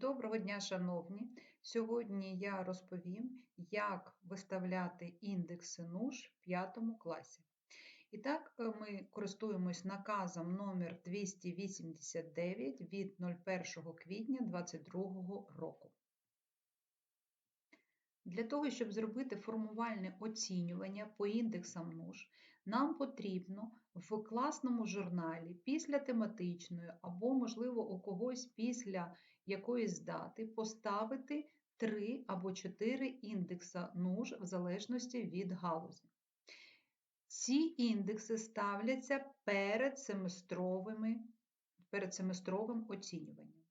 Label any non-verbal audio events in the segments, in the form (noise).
Доброго дня, шановні! Сьогодні я розповім, як виставляти індекси НУШ в 5 класі. І так, е, ми користуємось наказом номер 289 від 01 квітня 2022 року. Для того, щоб зробити формувальне оцінювання по індексам НУШ, нам потрібно в класному журналі після тематичної або, можливо, у когось після якоїсь дати поставити 3 або 4 індекса НУШ в залежності від галузі. Ці індекси ставляться перед семестровими, перед семестровим оцінюванням.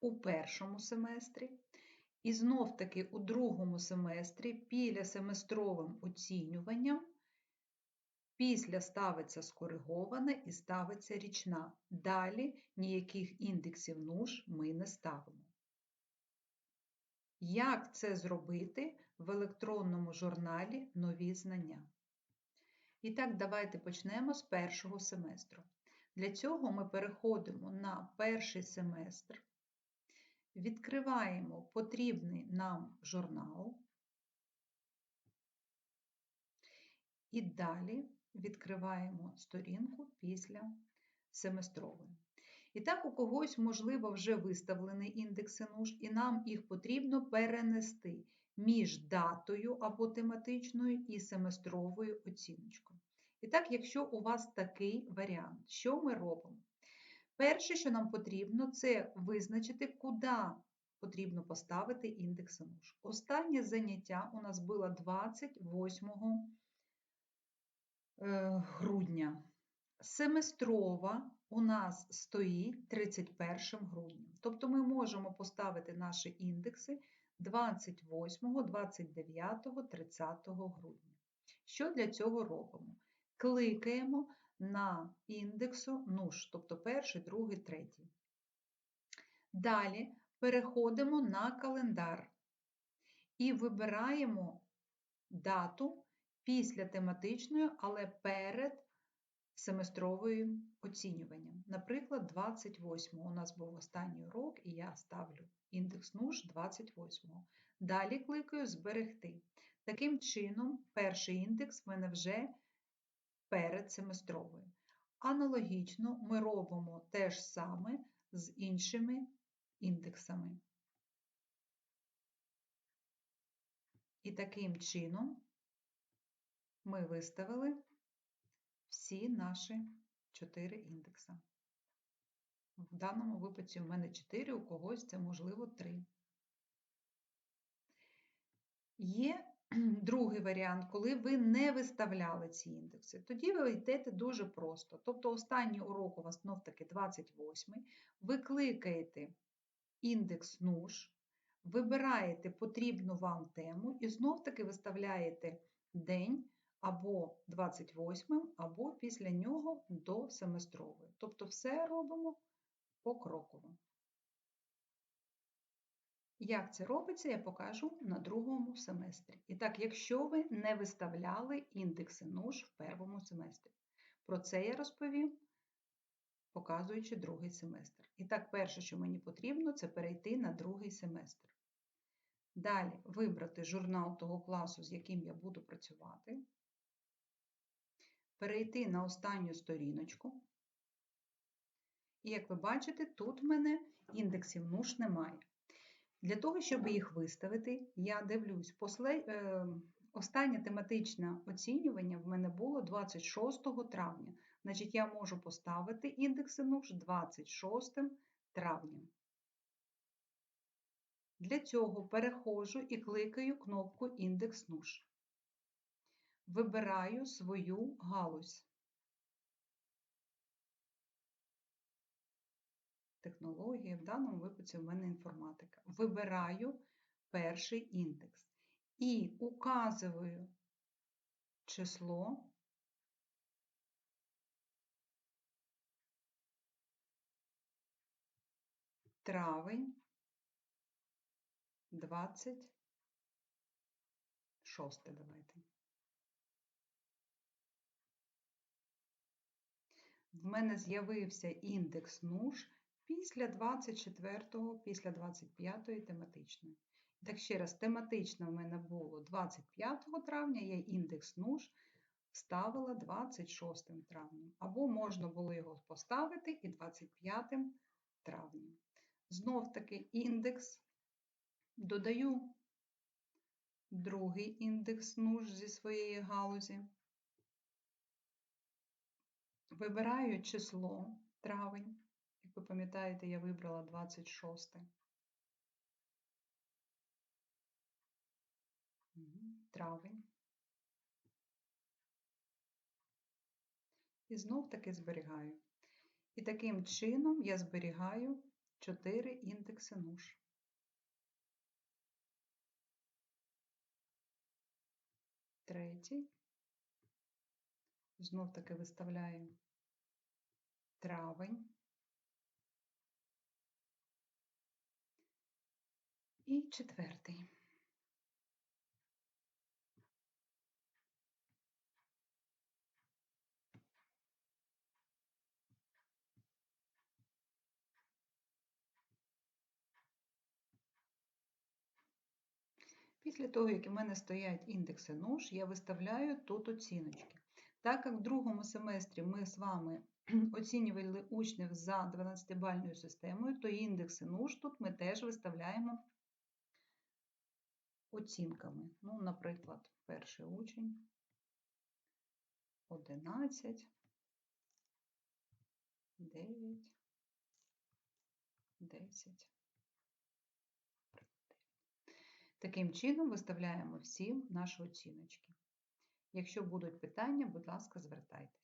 У першому семестрі і знов-таки у другому семестрі після семестровим оцінюванням після ставиться скоригована і ставиться річна. Далі ніяких індексів НУШ ми не ставимо. Як це зробити в електронному журналі Нові знання? І так, давайте почнемо з першого семестру. Для цього ми переходимо на перший семестр, відкриваємо потрібний нам журнал і далі відкриваємо сторінку після семестрової. І так, у когось, можливо, вже виставлений індекси НУШ, і нам їх потрібно перенести між датою або тематичною і семестровою оціночкою. І так, якщо у вас такий варіант, що ми робимо? Перше, що нам потрібно, це визначити, куди потрібно поставити індекси НУШ. Останнє заняття у нас було 28 е, грудня. Семестрова у нас стоїть 31 грудня. Тобто ми можемо поставити наші індекси 28, 29, 30 грудня. Що для цього робимо? Кликаємо на індексу НУШ, тобто перший, другий, третій. Далі переходимо на календар і вибираємо дату після тематичної, але перед семестровим оцінюванням. Наприклад, 28 у нас був останній урок, і я ставлю індекс НУШ 28. Далі кликаю Зберегти. Таким чином, перший індекс в мене вже перед семестровою. Аналогічно ми робимо те ж саме з іншими індексами. І таким чином ми виставили всі наші 4 індекси. В даному випадку в мене 4, у когось це, можливо, 3. Є (clears throat) другий варіант, коли ви не виставляли ці індекси. Тоді ви йдете дуже просто. Тобто, останній урок у вас знов таки 28 ви кликаєте індекс НУШ, вибираєте потрібну вам тему і знов-таки виставляєте день або 28, або після нього до семестрової. Тобто все робимо покроково. Як це робиться, я покажу на другому семестрі. І так, якщо ви не виставляли індекси НУШ в першому семестрі, про це я розповім, показуючи другий семестр. І так, перше, що мені потрібно, це перейти на другий семестр. Далі вибрати журнал того класу, з яким я буду працювати, перейти на останню сторіночку. І, як ви бачите, тут в мене індексів НУШ немає. Для того, щоб їх виставити, я дивлюсь, после... е... останнє тематичне оцінювання в мене було 26 травня. Значить, я можу поставити індекси НУШ 26 травня. Для цього переходжу і кликаю кнопку Індекс НУШ. Вибираю свою галузь. Технології, в даному випадку в мене інформатика. Вибираю перший індекс і указую число. Травень 26 давайте. В мене з'явився індекс НУШ Після 24-го, після 25-ї тематичної. Так ще раз, тематично в мене було 25 травня, я індекс НУШ вставила 26 травнем. Або можна було його поставити і 25 травнем. Знов таки індекс додаю другий індекс НУШ зі своєї галузі. Вибираю число травень. Ви пам'ятаєте, я вибрала 26. Травень. І знов таки зберігаю. І таким чином я зберігаю 4 індекси НУШ. Третій. Знов таки виставляю травень. І четвертий. Після того, як у мене стоять індекси НУШ, я виставляю тут оціночки. Так як в другому семестрі ми з вами (clears throat) оцінювали учнів за 12-бальною системою, то індекси НУШ тут ми теж виставляємо оцінками. Ну, наприклад, перший учень 11, 9, 10. Таким чином виставляємо всі наші оціночки. Якщо будуть питання, будь ласка, звертайтеся.